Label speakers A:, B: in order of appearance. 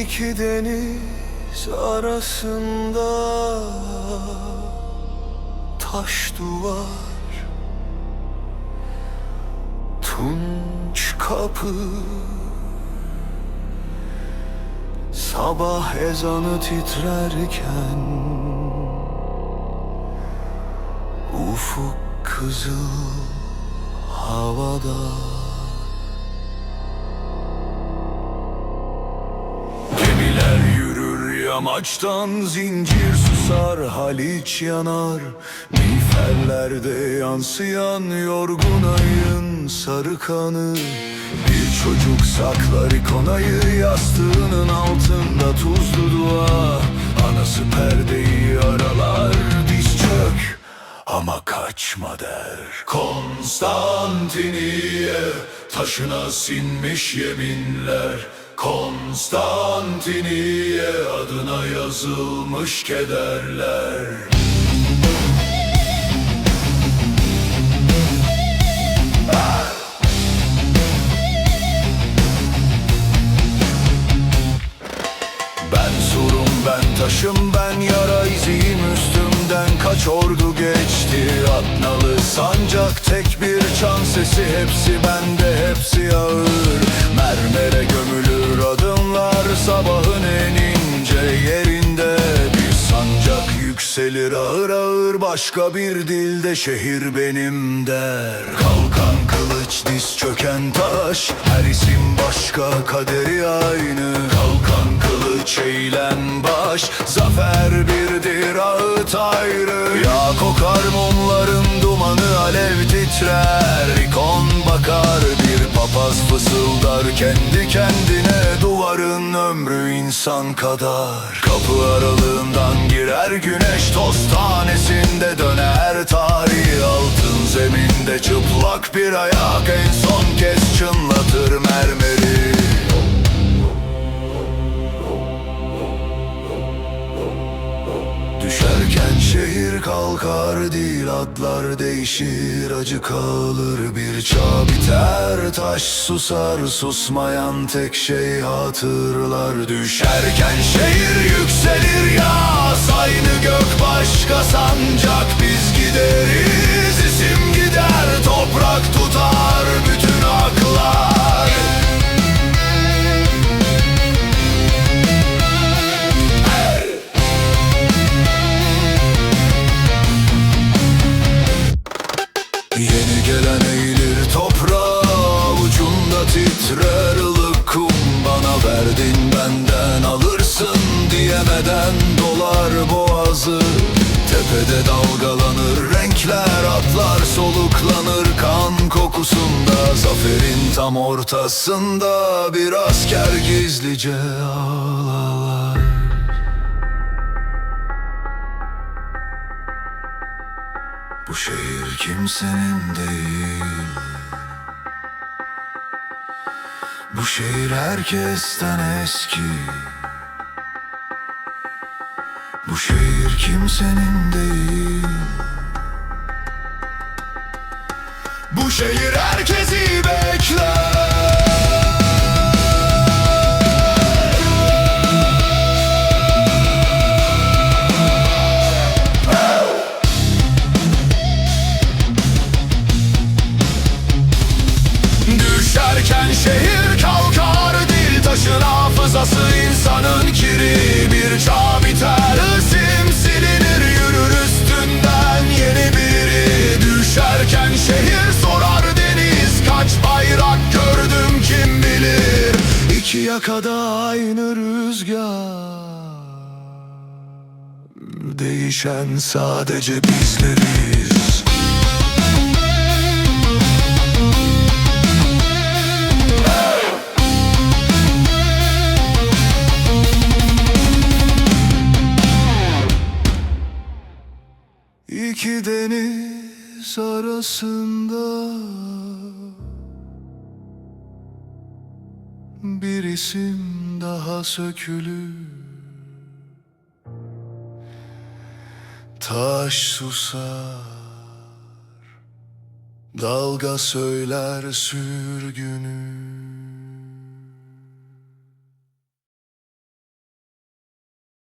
A: İki deniz arasında Taş duvar Tunç kapı Sabah ezanı titrerken Ufuk kızıl havada yamaçtan zincir susar Haliç yanar. Miğferlerde yansıyan yorgun ayın sarı kanı. Bir çocuk saklar ikonayı yastığının altında tuzlu dua. Anası perdeyi aralar diz çök. Ama kaçma der. Konstantiniye taşına sinmiş yeminler Konstantiniye adına yazılmış kederler. Ben surum ben taşım ben yara iziyim üstümden. Kaç ordu geçti atnalı sancak Tek bir çan sesi. Hepsi bende hepsi ağır. Mermere gömülür adımlar sabahın en ince yerinde. Bir sancak yükselir ağır ağır başka bir dilde şehir benim der. Kalkan kılıç diz çöken taş Her isim başka kaderi aynı. Kalkan kılıç eğilen baş Zafer birdir ağıt ayrı. Ya kokar mumların dumanı alev titrer. İkon bakar bir papaz fısıldar Kendi kendine ömrü insan kadar. Kapı aralığından girer güneş Toz tanesinde döner tarih Altın zeminde çıplak bir ayak En son kez çınlatır mermeri. Düşerken şehir kalkar değil adlar değişir acı kalır bir çağ taş susar susmayan tek şey hatırlar. Düşerken şehir yükselir ya aynı gök başka sancak biz gideriz Tepede dalgalanır renkler Atlar soluklanır kan kokusunda. Zaferin tam ortasında Bir asker gizlice ağlar. Bu şehir kimsenin değil. Bu şehir herkesten eski Bu şehir kimsenin değil. Bu şehir herkesi bekler. Düşerken şehir kalkar Dil taşın hafızası insanın kiri. Bir çağ biter İki yakada aynı rüzgar. Değişen sadece bizleriz. İki deniz arasında Bir isim daha sökülür. Taş susar Dalga söyler sürgünü